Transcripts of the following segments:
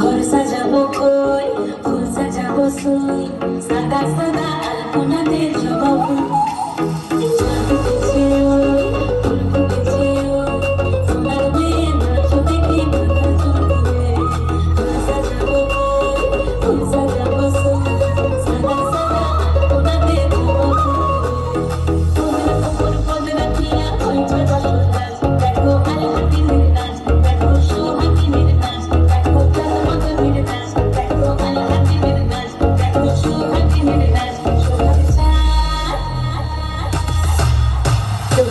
ঘর সাজাবো কই ফুল সাজাবো সুই সাদা সাদা আলপনাতে জবাবো।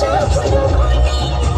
show for the morning.